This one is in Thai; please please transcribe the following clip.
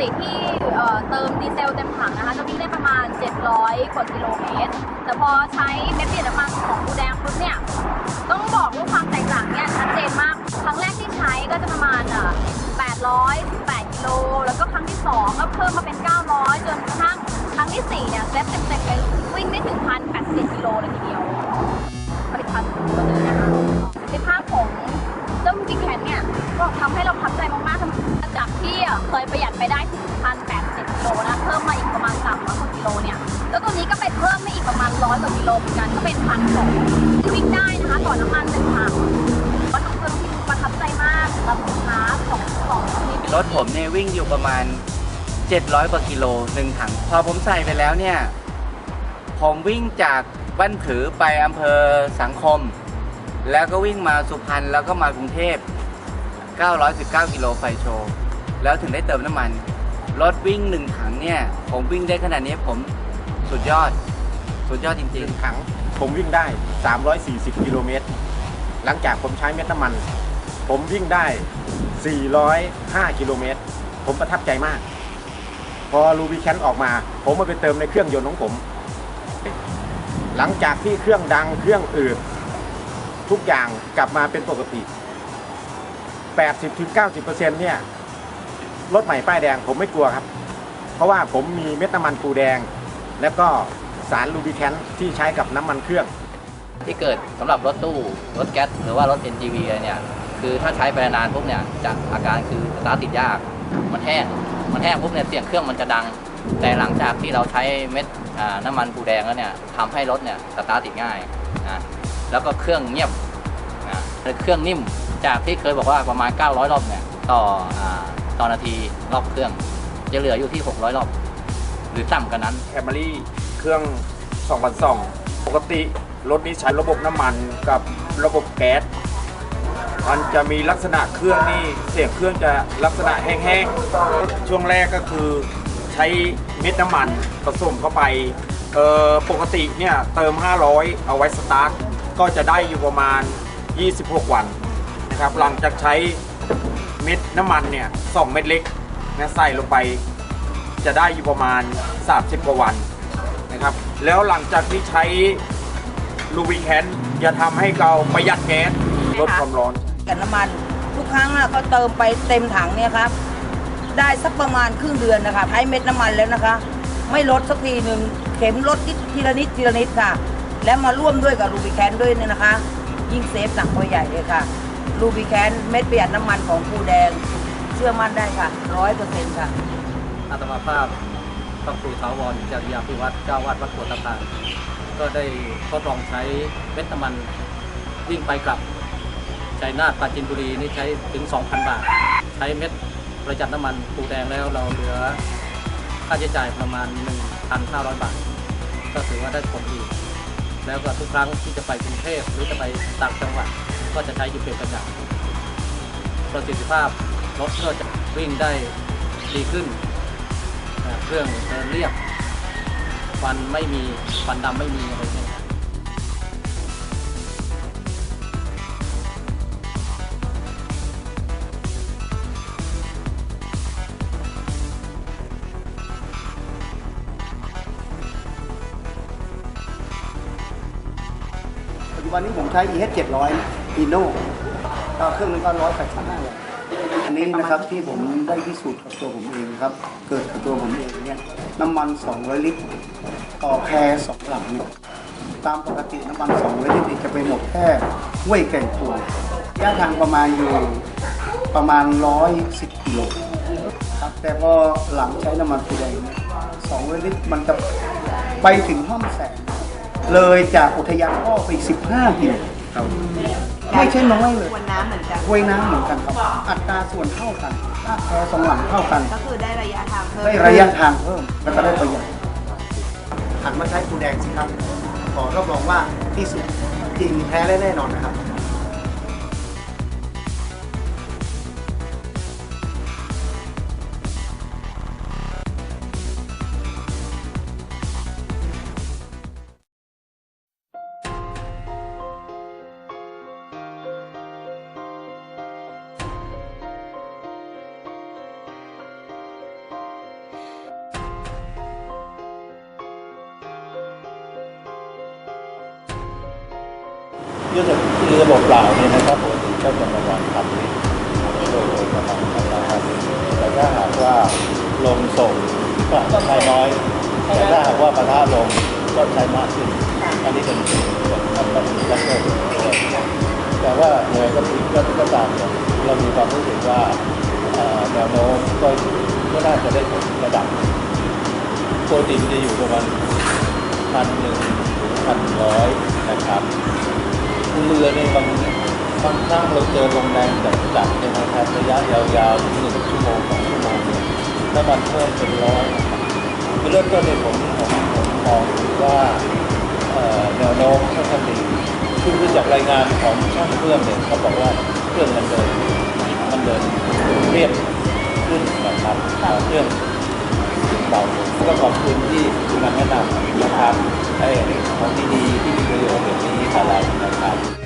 ติที่เติมดีเซลเต็มถังนะคะจะวิ่งได้ประมาณ 700 กว่ากิโลเมตร แต่พอใช้เม็ดเปลี่ยนน้ำมันของกูแดงปุ๊บเนี่ย ต้องบอกว่าความแตกต่างเนี่ยชัดเจนมาก ครั้งแรกที่ใช้ก็จะประมาณอะ800 8กิโล แล้วก็ครั้งที่ 2 ก็เพิ่มมาเป็น 900 จนกระทั่งครั้งที่ 4 เนี่ยเซฟเต็มๆเลยวิ่งได้ถึง1,080กิโลเลยทีเดียว เนี่ยก็ทำให้เราทับใจมากๆจากที่เคยประหยัดไปได้ถึงพันแปดสิบกิโลนะเพิ่มมาอีกประมาณสามร้อยกว่ากิโลเนี่ยแล้วตัวนี้ก็ไปเพิ่มมาอีกประมาณร้อยกว่ากิโลเหมือนกันก็เป็นพันสองที่วิ่งได้นะคะต่อน้ำมันหนึ่งถังวัตถุประสงค์ประทับใจมากสำหรับสินค้าของของนี้รถผมเนี่ยวิ่งอยู่ประมาณ 700 กว่ากิโลหนึ่งถัง พอผมใส่ไปแล้วเนี่ย ผมวิ่งจากบ้านผือไปอำเภอสังคม แล้วก็วิ่งมาสุพรรณแล้วก็มากรุงเทพ 919 กิโลไฟโชว์ แล้วถึงได้เติมน้ำมัน รถวิ่งหนึ่งถังเนี่ย ผมวิ่งได้ขนาดนี้ผมสุดยอด สุดยอดจริงหนึ่งถังผมวิ่งได้ 340 กิโลเมตร หลังจากผมใช้เม็ดน้ำมัน ผมวิ่งได้ 405 กิโลเมตร ผมประทับใจมาก พอรูบิแคนออกมา ผมมาไปเติมในเครื่องยนต์ของผม หลังจากที่เครื่องดังเครื่องอืดทุกอย่างกลับมาเป็นปกติ 80-90%เนี่ยรถใหม่ป้ายแดงผมไม่กลัวครับ เพราะว่าผมมีเม็ดน้ำมันปูแดง แล้วก็สารลูบิแคนที่ใช้กับน้ำมันเครื่อง ที่เกิดสำหรับรถตู้ รถแก๊สหรือว่ารถ NGV เนี่ยคือถ้าใช้ไปนานปุ๊บเนี่ยจะอาการคือสตาร์ทติดยาก มันแห้งมันแห้งปุ๊บเนี่ยเสียงเครื่องมันจะดัง แต่หลังจากที่เราใช้เม็ดน้ำมันปูแดงแล้วเนี่ยทำให้รถเนี่ยสตาร์ทติดง่ายนะแล้วก็เครื่องเงียบนะเครื่องนิ่ม จากที่เคยบอกว่าประมาณ 900 รอบเนี่ยต่ออาต่อนาทีรอบเครื่อง จะเหลืออยู่ที่ 600 รอบ หรือต่ำกว่านั้น แคมรี่เครื่อง2002ปกติรถนี้ใช้ระบบน้ำมันกับระบบแก๊ส มันจะมีลักษณะเครื่องนี่เสียงเครื่องจะลักษณะแห้งๆ ช่วงแรกก็คือใช้เม็ดน้ำมันผสมเข้าไปเอ่อปกติเนี่ยเติม 500 เอาไว้สตาร์ทก็จะได้อยู่ประมาณ 26 วัน นะครับ หลังจากใช้เม็ดน้ำมันเนี่ย2เม็ดเล็กนะใส่ลงไป จะได้อยู่ประมาณ 30 กว่าวันนะครับ แล้วหลังจากที่ใช้ลูบิแคนจะทำให้เราประหยัดแก๊สลดความร้อนกับน้ำมันทุกครั้งอะก็เติมไปเต็มถังเนี่ยครับ ได้สักประมาณครึ่งเดือนนะคะใช้เม็ดน้ำมันแล้วนะคะ ไม่ลดสักทีหนึ่งเข็มลดนิดทีละนิดทีละนิดค่ะ แล้วมาร่วมด้วยกับรูบิแคนด้วยเนี่ยนะคะ ยิ่งเซฟหนักตัวใหญ่เลยค่ะ รูบิแคนเม็ดประหยัดน้ำมันของภูแดง เชื่อมั่นได้ค่ะร้อยเปอร์เซ็นต์ค่ะ อาตมาภาพพระครูถาวรจริยาภิวัตรเจ้าวาดวัดโพธิ์ตาก็ได้ทดลองใช้เม็ดน้ำมันวิ่งไปกลับชัยนาทปราจินบุรีนี่ใช้ถึง 2,000 บาท ใช้เม็ดประหยัดน้ำมันปูแดงแล้วเราเหลือค่าใช้จ่ายประมาณ 1,500 บาท ก็ถือว่าได้ผลดี แล้วก็ทุกครั้งที่จะไปกรุงเทพหรือจะไปต่างจังหวัด ก็จะใช้อยู่เป็นประจำประสิทธิภาพรถก็จะวิ่งได้ดีขึ้น เครื่องเดินเรียบควันไม่มีควันดำไม่มีอะไรเงี้ยปัจจุบันนี้ผมใช้ EH 700 Ino ก็เครื่องนึงก็ร้อยแปดสิบห้าเลยอันนี้นะครับที่ผมได้พิสูจน์กับตัวผมเองครับ เกิดกับตัวผมเองเนี่ยน้ำมัน 200 ลิตร ต่อแพรสองหลังเนี่ยตามปกติน้ำมัน 200 ลิตรจะไปหมดแค่ห้วยแก่งตัวระยะทางประมาณอยู่ประมาณ 110กิโลครับแต่พอหลังใช้น้ำมันปูแดงเนี่ย200 ลิตรมันจะไปถึงห้องแสนเลยจากอุทยานอ้อไปอีก15กิโล ครับไม่ใช่น้อยเลยมวลน้ำเหมือนกันห้วยน้ำเหมือนกันครับอัตราส่วนเท่ากันลากแพสองหลังเท่ากัน ก็คือได้ระยะทางเพิ่มได้ระยะทางเพิ่มแล้วก็ได้ประหยัดหันมาใช้ปูแดงสิครับขอรับรองว่าที่สุดจริงแท้และแน่นอนนะครับ ยุทธคือระบบเปล่าเนี่ยนะครับปกติก็จะประมาณพันลิตรโดยประมาณพันลิตรแต่ถ้าหากว่าลมส่งก็ใช้น้อย แต่ถ้าหากว่าปะทะลมก็ใช้มากขึ้น อันนี้เป็นเป็นทำแบบนี้ก็เกิดแต่ว่าเหนื่อยก็ติก็ก็ตามเนี่ยเรามีความรู้สึกว่าแนวโน้มก็ก็น่าจะได้ผลระดับปกติมันจะอยู่ประมาณพันหนึ่งถึงพันร้อยนะครับ เรือในบางบางครั้งเราเจอลมแรงจัดจัดเนี่ยนะครับระยะยาวๆถึงหนึ่งชั่วโมงสองชั่วโมงเนี่ยน้ำมันเพิ่มเป็นร้อยนะครับคือเริ่มต้นในผมผมผมมองว่าแนวโน้มค่อนข้างดีคือจากรายงานของช่างเครื่องเนี่ยเขาบอกว่าเครื่องมันเดินมันเดินเรียบขึ้นนะครับเครื่องเบาก็ขอบคุณที่ที่มาแนะนำนะครับ เออของดีๆที่มีประโยชน์แบบนี้อะไรนะครับ